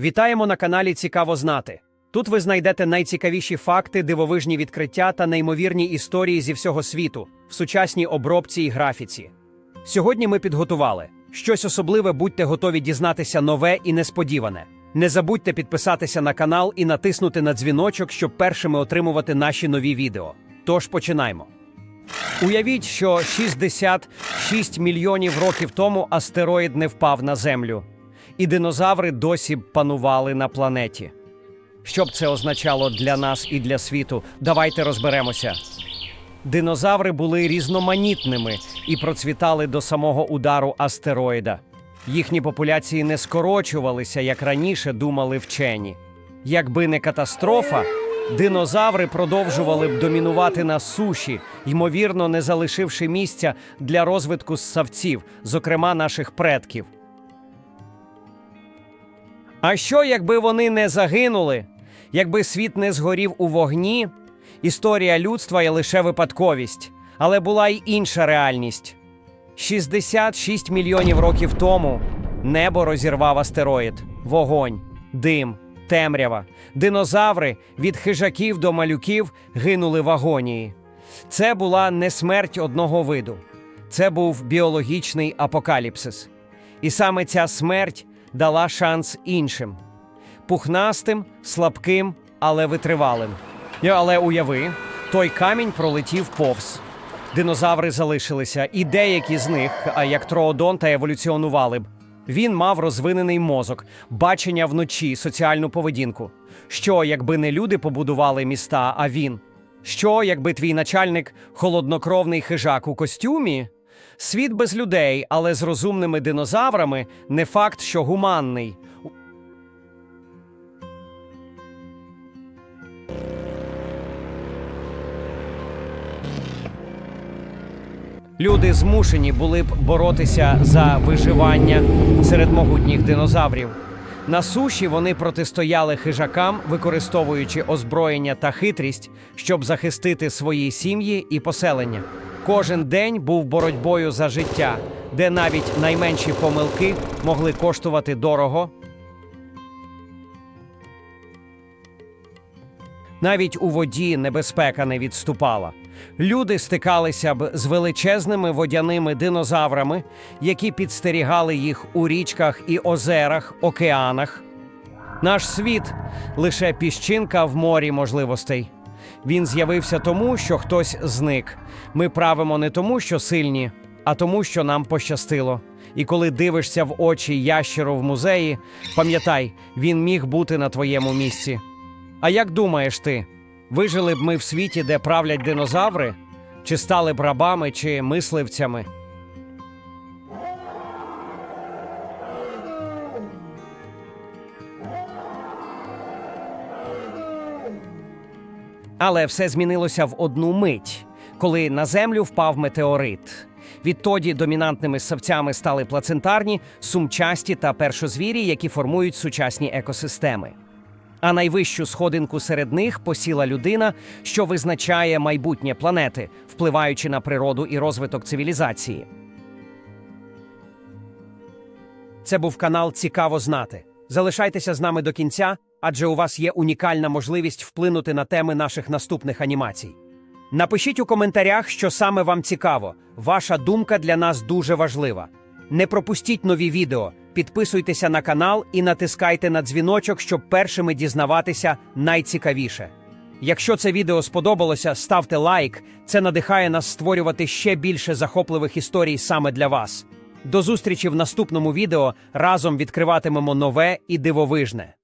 Вітаємо на каналі Цікаво знати. Тут ви знайдете найцікавіші факти, дивовижні відкриття та неймовірні історії зі всього світу в сучасній обробці і графіці. Сьогодні ми підготували щось особливе, будьте готові дізнатися нове і несподіване. Не забудьте підписатися на канал і натиснути на дзвіночок, щоб першими отримувати наші нові відео. Тож починаємо. Уявіть, що 66 мільйонів років тому астероїд не впав на Землю, і динозаври досі панували на планеті. Що б це означало для нас і для світу? Давайте розберемося. Динозаври були різноманітними і процвітали до самого удару астероїда. Їхні популяції не скорочувалися, як раніше думали вчені. Якби не катастрофа, динозаври продовжували б домінувати на суші, ймовірно, не залишивши місця для розвитку ссавців, зокрема наших предків. А що, якби вони не загинули? Якби світ не згорів у вогні, історія людства є лише випадковість, але була й інша реальність. 66 мільйонів років тому небо розірвав астероїд, вогонь, дим, темрява. Динозаври від хижаків до малюків гинули в агонії. Це була не смерть одного виду, це був біологічний апокаліпсис. І саме ця смерть дала шанс іншим пухнастим, слабким, але витривалим. Але уяви, той камінь пролетів повз. Динозаври залишилися, і деякі з них, як троодонта, еволюціонували б. Він мав розвинений мозок, бачення вночі, соціальну поведінку. Що, якби не люди побудували міста, а він? Що, якби твій начальник холоднокровний хижак у костюмі? Світ без людей, але з розумними динозаврами не факт, що гуманний. Люди змушені були б боротися за виживання серед могутніх динозаврів. На суші вони протистояли хижакам, використовуючи озброєння та хитрість, щоб захистити свої сім'ї і поселення. Кожен день був боротьбою за життя, де навіть найменші помилки могли коштувати дорого. Навіть у воді небезпека не відступала. Люди стикалися б з величезними водяними динозаврами, які підстерігали їх у річках і озерах, океанах. Наш світ лише піщинка в морі можливостей. Він з'явився тому, що хтось зник. Ми правимо не тому, що сильні, а тому, що нам пощастило. І коли дивишся в очі ящеру в музеї, пам'ятай, він міг бути на твоєму місці. А як думаєш ти, вижили б ми в світі, де правлять динозаври? Чи стали б рабами, чи мисливцями? Але все змінилося в одну мить, коли на землю впав метеорит. Відтоді домінантними ссавцями стали плацентарні, сумчасті та першозвірі, які формують сучасні екосистеми. А найвищу сходинку серед них посіла людина, що визначає майбутнє планети, впливаючи на природу і розвиток цивілізації. Це був канал Цікаво знати. Залишайтеся з нами до кінця, адже у вас є унікальна можливість вплинути на теми наших наступних анімацій. Напишіть у коментарях, що саме вам цікаво. Ваша думка для нас дуже важлива. Не пропустіть нові відео, підписуйтеся на канал і натискайте на дзвіночок, щоб першими дізнаватися найцікавіше. Якщо це відео сподобалося, ставте лайк. Це надихає нас створювати ще більше захопливих історій саме для вас. До зустрічі в наступному відео разом відкриватимемо нове і дивовижне.